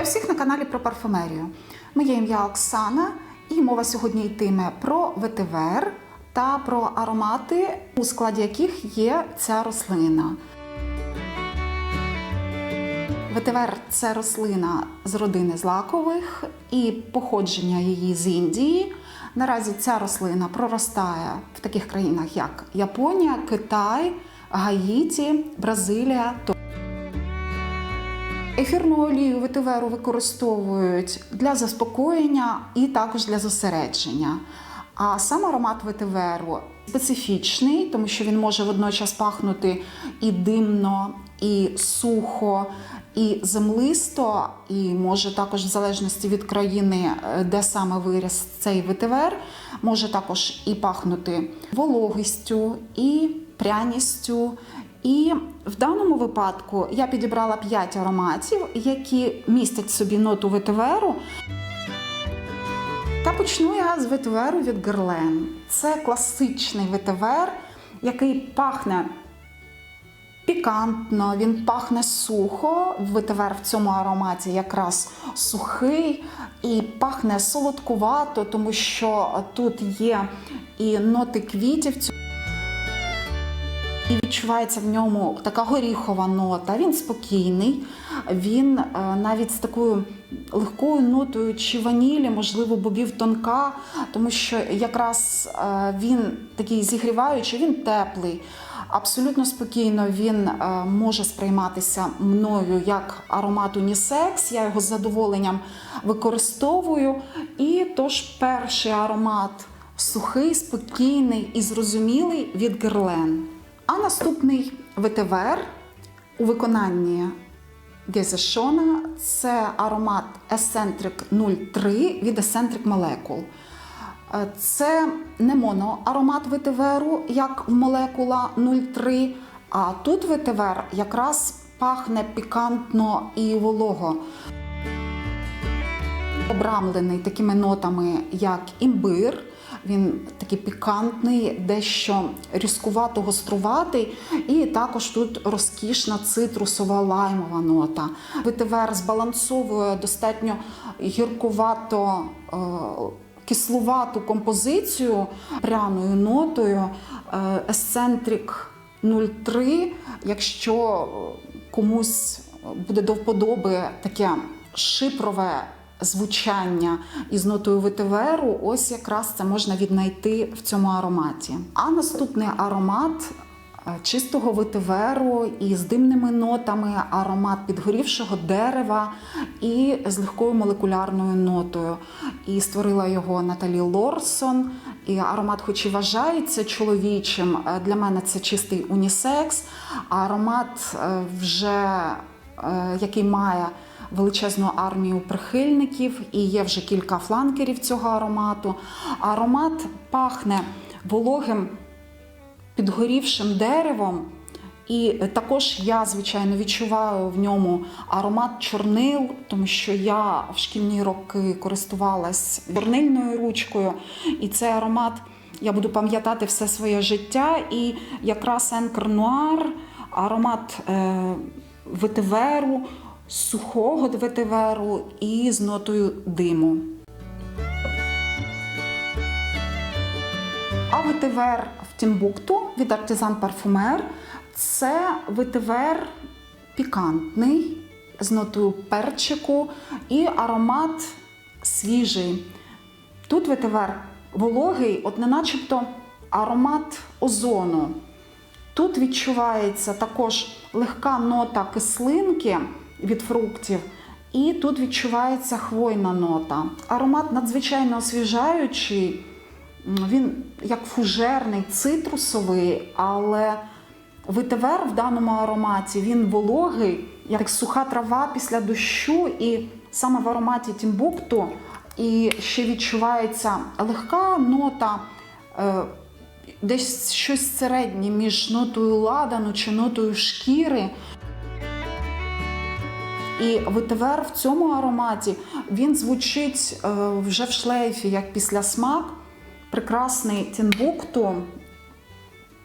Вітаю всіх на каналі про парфумерію. Моє ім'я Оксана, і мова сьогодні йтиме про ветивер та про аромати, у складі яких є ця рослина. Ветивер це рослина з родини злакових і походження її з Індії. Наразі ця рослина проростає в таких країнах, як Японія, Китай, Гаїті, Бразилія. Ефірну олію ветиверу використовують для заспокоєння і також для зосередження. А сам аромат ветиверу специфічний, тому що він може водночас пахнути і димно, і сухо, і землисто, і може також, в залежності від країни, е, де саме виріс цей ветивер, може також і пахнути вологістю, і пряністю. І в даному випадку я підібрала 5 ароматів, які містять собі ноту ветиверу. Та почну я з ветиверу від Герлен. Це класичний ветивер, який пахне пікантно, він пахне сухо. Ветивер в цьому ароматі якраз сухий і пахне солодкувато, тому що тут є і ноти квітів. І відчувається в ньому така горіхова нота. Він спокійний, він е, навіть з такою легкою нотою чи ванілі, можливо, бобів тонка, тому що якраз е, він такий зігріваючий, він теплий. Абсолютно спокійно він е, може сприйматися мною як аромат унісекс. Я його з задоволенням використовую. І тож перший аромат сухий, спокійний і зрозумілий від Герлен. А наступний ветивер у виконанні Гезешона це аромат Eccentric 03 від Eccentric Molecule. Е, Це не моноаромат ветиверу, як молекула 03, а тут ветивер якраз пахне пікантно і волого. Обрамлений такими нотами, як імбир. Він такий пікантний, дещо різкувато гоструватий, і також тут розкішна цитрусова лаймова нота. Ветивер збалансовує достатньо гіркувато. е, Кислувату композицію пряною нотою Есцентрик 03. Якщо комусь буде до вподоби таке шипрове звучання із нотою ветиверу, ось якраз це можна віднайти в цьому ароматі. А наступний аромат е, чистого ветиверу із димними нотами, аромат підгорівшого дерева і з легкою молекулярною нотою. І створила його Наталі Лорсон. І аромат, хоч і вважається чоловічим, е, для мене це чистий унісекс. Аромат е, вже який має величезну армію прихильників, і є вже кілька фланкерів цього аромату. Аромат пахне вологим підгорівшим деревом. І також я, звичайно, відчуваю в ньому аромат чорнил, тому що я в шкільні роки користувалась чорнильною ручкою, і цей аромат я буду пам'ятати все своє життя. І якраз енкер нуар, аромат е, ветиверу, сухого ветиверу і з нотою диму. А ветивер в Тімбукту від артизан парфумер це ветивер пікантний з нотою перчику і аромат свіжий. Тут ветивер вологий, от не начебто аромат озону. Тут відчувається також легка нота кислинки від фруктів, і тут відчувається хвойна нота. Аромат надзвичайно освіжаючий, він як фужерний, цитрусовий, але ветивер в даному ароматі він вологий, як суха трава після дощу, і саме в ароматі Тімбукту і ще відчувається легка нота. е, Десь щось середнє між нотою ладану чи нотою шкіри. І ветивер в цьому ароматі він звучить е, вже в шлейфі, як після смак. Прекрасний Тінбукту,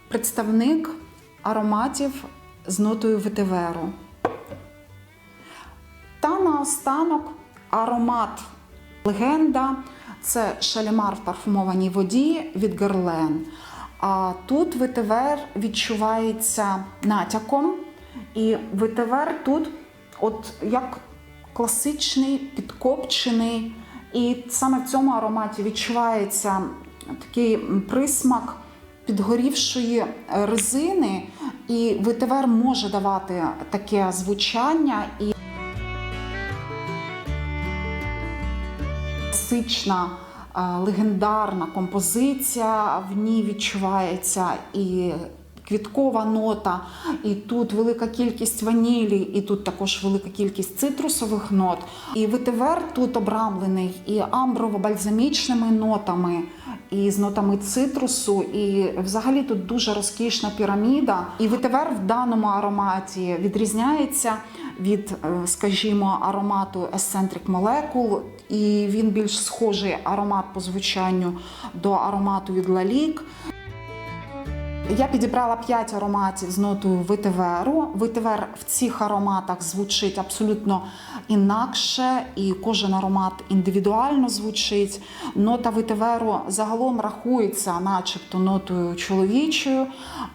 представник ароматів з нотою ветиверу. Та наостанок аромат легенда. Це шалімар в парфумованій воді від Герлен. А тут ветивер відчувається натяком, і ветивер тут, от як класичний, підкопчений. І саме в цьому ароматі відчувається такий присмак підгорівшої резини, і ветивер може давати таке звучання і класична е, легендарна композиція. В ній відчувається і квіткова нота, і тут велика кількість ванілі, і тут також велика кількість цитрусових нот. І ветивер тут обрамлений і амброво-бальзамічними нотами. І з нотами цитрусу, і взагалі тут дуже розкішна піраміда. І ветивер в даному ароматі відрізняється від, е, скажімо, аромату Eccentric Molecule, і він більш схожий аромат по звучанню до аромату від Lalique. Я підібрала 5 ароматів з нотою витиверу. Витивер в цих ароматах звучить абсолютно інакше, і кожен аромат індивідуально звучить. Нота витиверу загалом рахується, начебто, нотою чоловічою,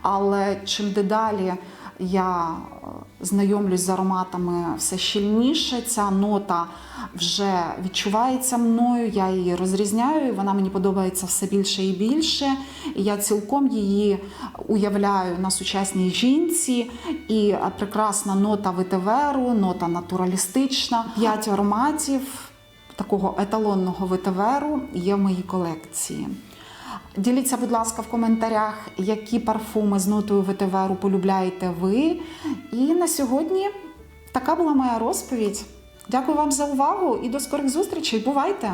але чим дедалі я е, знайомлюсь з ароматами все щільніше. Ця нота вже відчувається мною, я її розрізняю, і вона мені подобається все більше і більше. І я цілком її уявляю на сучасній жінці. І е, прекрасна нота ветиверу, нота натуралістична. П'ять ароматів такого еталонного ветиверу є в моїй колекції. Діліться, будь ласка, в коментарях, які парфуми з нотою ветеверу полюбляєте ви. І на сьогодні така була моя розповідь. Дякую вам за увагу і до скорих зустрічей. Бувайте!